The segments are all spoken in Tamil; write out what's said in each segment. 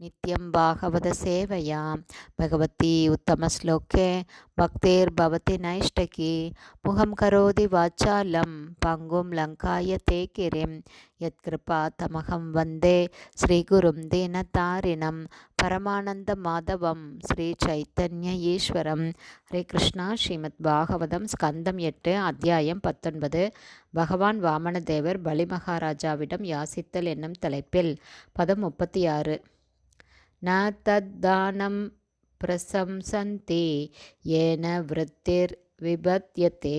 नित्यं भागवतसेवया भगवती उत्तमश्लोके भक्तिर्भवति नैष्टकी मुखं करोति वाचालं पङ्गुं लङ्काय ते गिरिं यत्कृपातमहं वन्दे श्रीगुरुं दीनतारिणं பரமானந்தமாதவம் ஸ்ரீ சைத்தன்ய ஈஸ்வரம் ஹரே கிருஷ்ணா ஸ்ரீமத் பாகவதம் ஸ்கந்தம் எட்டு அத்தியாயம் பத்தொன்பது பகவான் வாமனதேவர் பலி மகாராஜாவிடம் யாசித்தல் என்னும் தலைப்பில் பதம் முப்பத்தி ஆறு न तद्दानं प्रशंसन्ति येन वृत्तिर्विबध्यते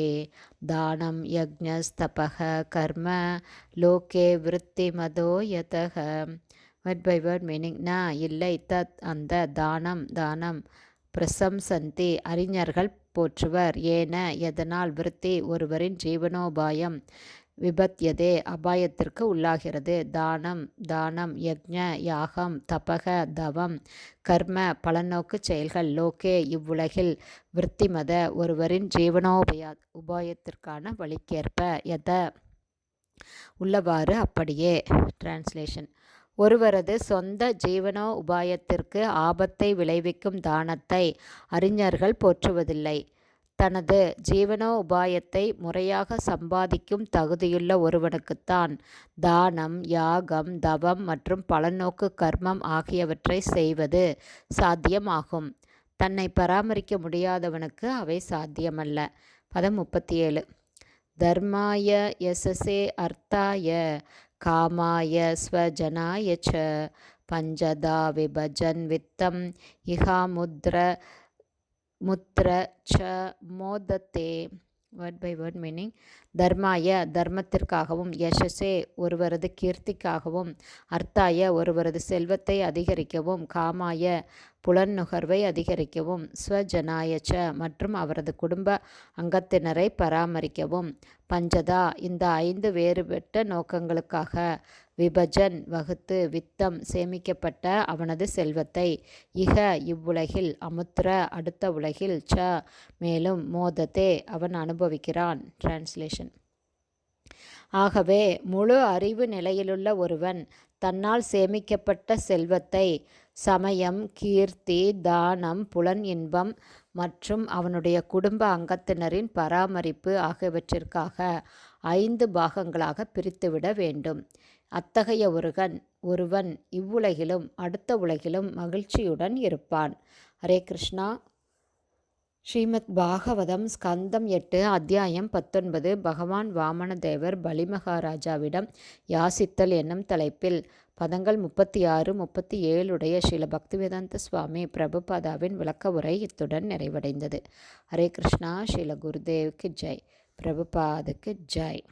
दानं यज्ञस्तपः कर्म லோகே விருத்திமதோ யதக வேர்ட் பை வேர்ட் மீனிங் ந இல்லை தத் அந்த தானம் தானம் பிரசம்சந்தி அறிஞர்கள் போற்றுவர் ஏன எதனால் விருத்தி ஒருவரின் ஜீவனோபாயம் விபத்தியதே அபாயத்திற்கு உள்ளாகிறது. தானம் தானம் யக்ஞ யாகம் தபக தவம் கர்ம பலநோக்கு செயல்கள். லோகே இவ்வுலகில் விற்த்திமத ஒருவரின் ஜீவனோபயா உபாயத்திற்கான வழிக்கேற்ப எத? உள்ளவாறு அப்படியே. டிரான்ஸ்லேஷன் ஒருவரது சொந்த ஜீவனோ உபாயத்திற்கு ஆபத்தை விளைவிக்கும் தானத்தை அறிஞர்கள் போற்றுவதில்லை. தனது ஜீவனோ உபாயத்தை முறையாக சம்பாதிக்கும் தகுதியுள்ள ஒருவனுக்குத்தான் தானம் யாகம் தவம் மற்றும் பலநோக்கு கர்மம் ஆகியவற்றை செய்வது சாத்தியமாகும். தன்னை பராமரிக்க முடியாதவனுக்கு அவை சாத்தியமல்ல. பதம் முப்பத்தி ஏழு தர்மாய யசசே அர்த்தாய காமாய ஸ்வஜனாய ச பஞ்சதா விபஜன் வித்தம் இஹாமுத்ர முத்ர ச மோதத்தே வேர்ட் பை வேர்ட் மீனிங் தர்மாய தர்மத்திற்காகவும் யசஸே ஒருவரது கீர்த்திக்காகவும் அர்த்தாய ஒருவரது செல்வத்தை அதிகரிக்கவும் காமாய புலன் நுகர்வை அதிகரிக்கவும் ஸ்வஜனாயச்ச மற்றும் அவரது குடும்ப அங்கத்தினரை பராமரிக்கவும். பஞ்சதா இந்த ஐந்து வேறுபட்ட நோக்கங்களுக்காக விபஜன் வகுத்து வித்தம் சேமிக்கப்பட்ட அவனது செல்வத்தை. இக இவ்வுலகில் அமுத்திர அடுத்த உலகில் ச மேலும் மோதத்தே அவன் அனுபவிக்கிறான். டிரான்ஸ்லேஷன் ஆகவே முழு அறிவு நிலையிலுள்ள ஒருவன் தன்னால் சேமிக்கப்பட்ட செல்வத்தை சமயம் கீர்த்தி தானம் புலன் இன்பம் மற்றும் அவனுடைய குடும்ப அங்கத்தினரின் பராமரிப்பு ஆகியவற்றிற்காக ஐந்து பாகங்களாக பிரித்துவிட வேண்டும். அத்தகைய ஒருகன் ஒருவன் இவ்வுலகிலும் அடுத்த உலகிலும் மகிழ்ச்சியுடன் இருப்பான். ஹரே கிருஷ்ணா. ஸ்ரீமத் பாகவதம் ஸ்கந்தம் எட்டு அத்தியாயம் பத்தொன்பது பகவான் வாமனதேவர் பலிமகாராஜாவிடம் யாசித்தல் என்னும் தலைப்பில் பதங்கள் முப்பத்தி ஆறு முப்பத்தி ஏழுடைய ஸ்ரீல பக்திவேதாந்த சுவாமி பிரபுபாதாவின் விளக்க உரை இத்துடன் நிறைவடைந்தது. ஹரே கிருஷ்ணா ஸ்ரீல குருதேவுக்கு ஜெய். பிரபுபாதுக்கு ஜெய்.